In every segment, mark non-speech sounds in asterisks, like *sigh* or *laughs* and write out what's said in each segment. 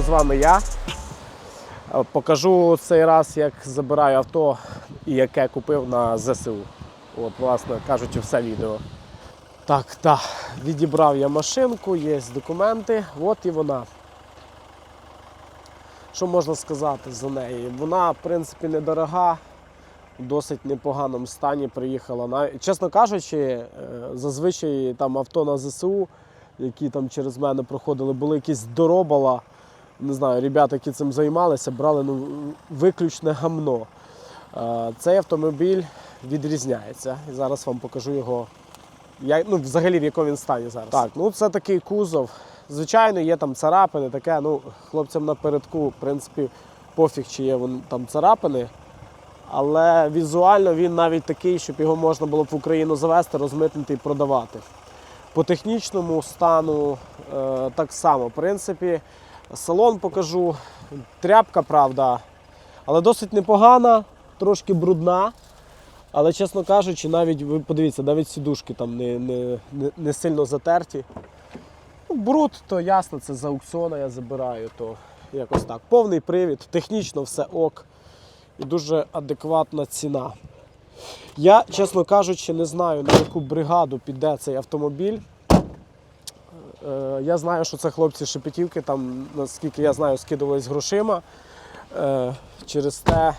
вами я. Е, Покажу цей раз, як забираю авто і яке купив на ЗСУ. От, власне кажучи, все відео. Так, так, відібрав я машинку, є документи, от і вона. Що можна сказати за неї? Вона, в принципі, недорога, в досить непоганому стані приїхала. Чесно кажучи, е, зазвичай там авто на ЗСУ, які там через мене проходили, були якісь доробала. Не знаю, ребята, які цим займалися, брали ну, виключне гамно. Цей автомобіль відрізняється. І зараз вам покажу його. Я, ну, взагалі, в якому він стані зараз. Так, ну це такий кузов. Звичайно, є там царапини, таке. Ну, хлопцям напередку, в принципі, пофіг, чи є вон, там царапини. Але візуально він навіть такий, щоб його можна було б в Україну завести, розмитнити і продавати. По технічному стану е, так само. В принципі, салон покажу. Тряпка, правда, але досить непогана, трошки брудна. Але, чесно кажучи, навіть ви подивіться, навіть сідушки там не, не, не, сильно затерті. Ну, бруд, то ясно, це з аукціона я забираю, то якось так. Повний привід, технічно все ок. І дуже адекватна ціна. Я, чесно кажучи, не знаю, на яку бригаду піде цей автомобіль. Е, Я знаю, що це хлопці Шепетівки, там, наскільки я знаю, скидувались грошима. Е, Через те,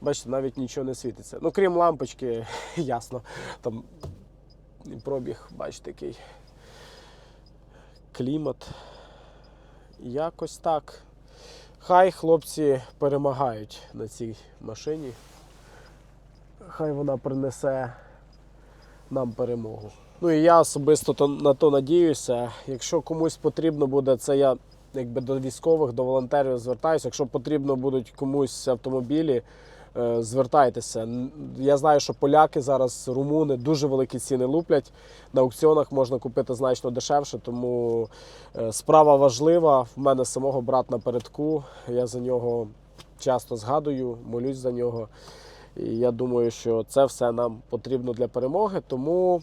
бачите, навіть нічого не світиться. Ну, крім лампочки, *laughs* ясно. Там пробіг, бачите, який клімат. Якось так. Хай хлопці перемагають на цій машині. Хай вона принесе нам перемогу. Ну і я особисто то- на то надіюся. Якщо комусь потрібно буде, це я якби до військових, до волонтерів звертаюся. Якщо потрібно будуть комусь автомобілі, е, звертайтеся. Я знаю, що поляки зараз, румуни дуже великі ціни луплять. На аукціонах можна купити значно дешевше, тому е, справа важлива. В мене самого брат напередку. Я за нього часто згадую, молюсь за нього. І я думаю, що це все нам потрібно для перемоги. Тому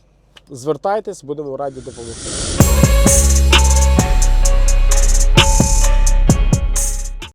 звертайтесь, будемо раді допомогти.